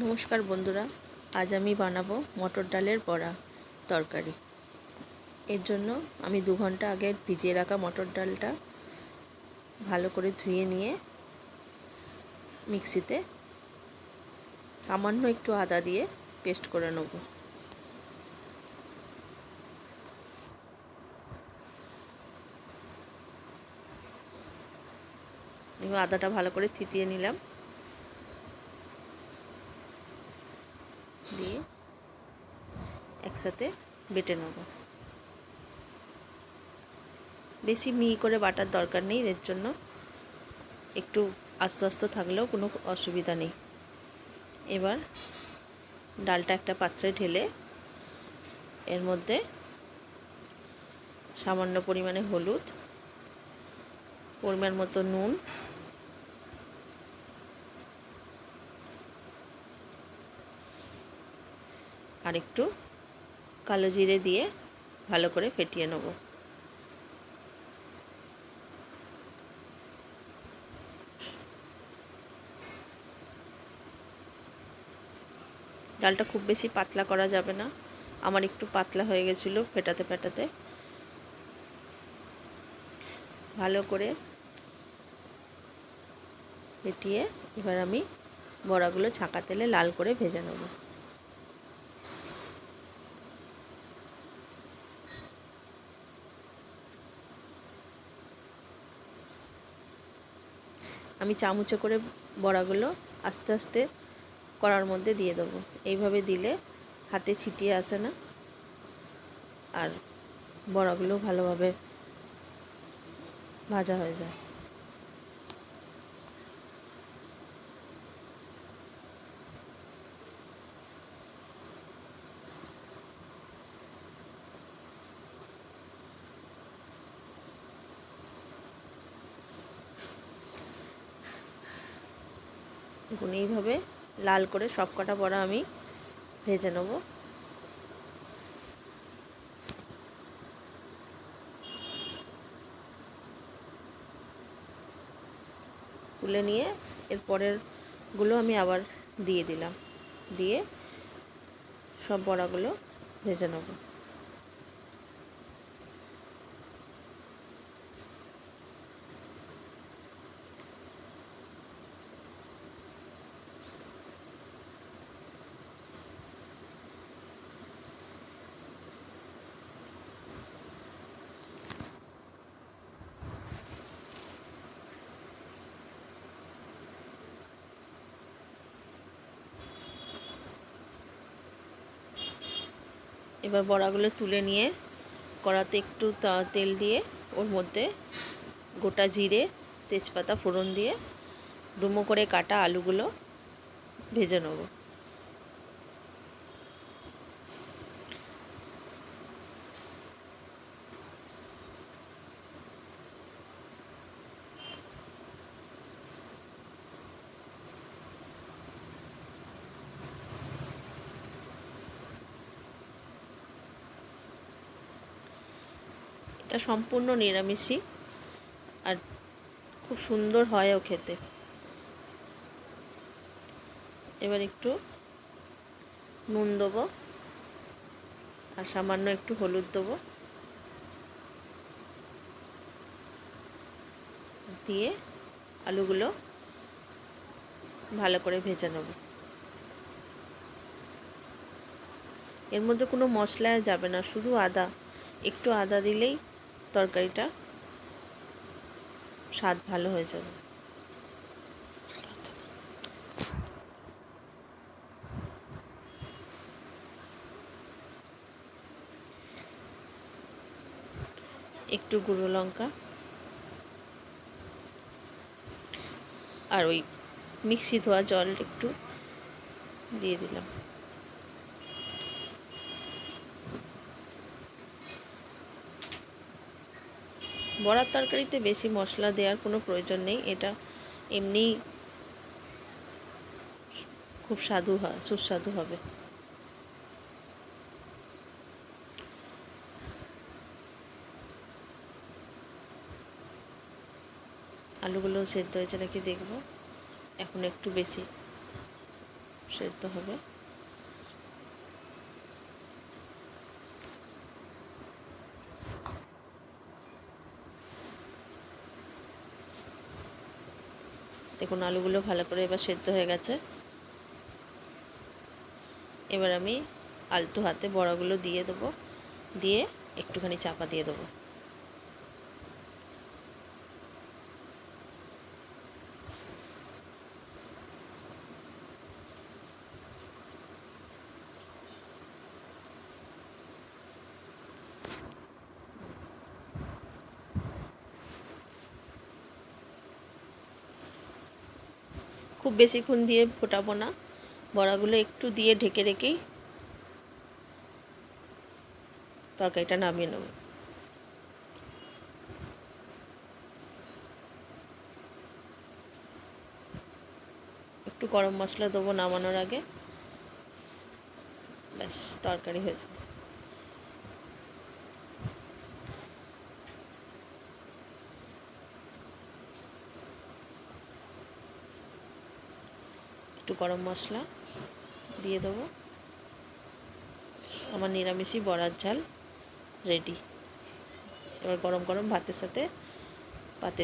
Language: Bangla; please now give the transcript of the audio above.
নমস্কার বন্ধুরা, আজ আমি বানাবো মটর ডালের বড়া তরকারি। এর জন্য আমি দু ঘণ্টা আগে ভিজিয়ে রাখা মটর ডালটা ভালো করে ধুয়ে নিয়ে মিক্সিতে সামান্য একটু আদা দিয়ে পেস্ট করে নেব। আদাটা ভালো করে থিতিয়ে নিলাম। দিয়ে একসাথে বেটে নেব। বেশি মিহি করে বাটার দরকার নেই, এর জন্য একটু আস্তে আস্তে থাকলেও কোনো অসুবিধা নেই। এবার ডালটা একটা পাত্রে ঢেলে এর মধ্যে সামান্য পরিমাণে হলুদ, পরিমাণ মতো নুন আর একটু কালো জিরে দিয়ে ভালো করে ফেটিয়ে নেব। ডালটা খুব বেশি পাতলা করা যাবে না। আমার একটু পাতলা হয়ে গেছিল ফেটাতে ফেটাতে। ভালো করে ফেটিয়ে এবার আমি বড়াগুলো ছাঁকা তেলে লাল করে ভেজে নেব। আমি চামচে করে বড়াগুলো আস্তে আস্তে করার মধ্যে দিয়ে দেবো। এইভাবে দিলে হাতে ছিটিয়ে আসে না। আর বড়াগুলো ভালোভাবে ভাজা হয়ে যায়। দেখুন এইভাবে লাল করে সব কটা বড়া আমি ভেজে নেব। তুলে নিয়ে এর পরেরগুলো আমি আবার দিয়ে দিলাম। দিয়ে সব বড়াগুলো ভেজে নেব। এবার বড়াগুলো তুলে নিয়ে কড়াতে একটু তেল দিয়ে ওর মধ্যে গোটা জিরে, তেজপাতা, ফোড়ন দিয়ে ডুমো করে কাটা আলুগুলো ভেজে নেব। এটা সম্পূর্ণ নিরামিষই। আর খুব সুন্দর হয়ও খেতে। এবার একটু নুন দেবো আর সামান্য একটু হলুদ দেবো। দিয়ে আলুগুলো ভালো করে ভেজে নেব। এর মধ্যে কোনো মশলা যাবে না, শুধু আদা। একটু আদা দিলেই তরকারিটা, স্বাদ ভালো হয়ে যাবে। একটু গুঁড়ো লঙ্কা আর ওই মিক্সি ধোয়া জল একটু দিয়ে দিলাম। বড়ার তরকারিতে বেশি মশলা দেওয়ার কোনো প্রয়োজন নেই, এটা এমনি খুব স্বাদু হয়, সুস্বাদু হবে। আলুগুলো সেদ্ধ হয়েছে নাকি দেখব, এখন একটু বেশি সেদ্ধ হবে। দেখুন আলুগুলো ভালো করে এবার সেদ্ধ হয়ে গেছে। এবার আমি আলতু হাতে বড়াগুলো দিয়ে দেবো, দিয়ে একটুখানি চাপা দিয়ে দেবো। খুব বেশিক্ষণ দিয়ে ফোটাবো না। বড়াগুলো একটু দিয়ে ঢেকে রেখেই তরকারিটা নামিয়ে নেব। একটু গরম মশলা দেবো নামানোর আগে। ব্যাস, তরকারি হয়েছে একটু গরম মশলা দিয়ে দেবো। আমার নিরামিষই বড়ার ঝাল রেডি এবার গরম গরম ভাতের সাথে পাতে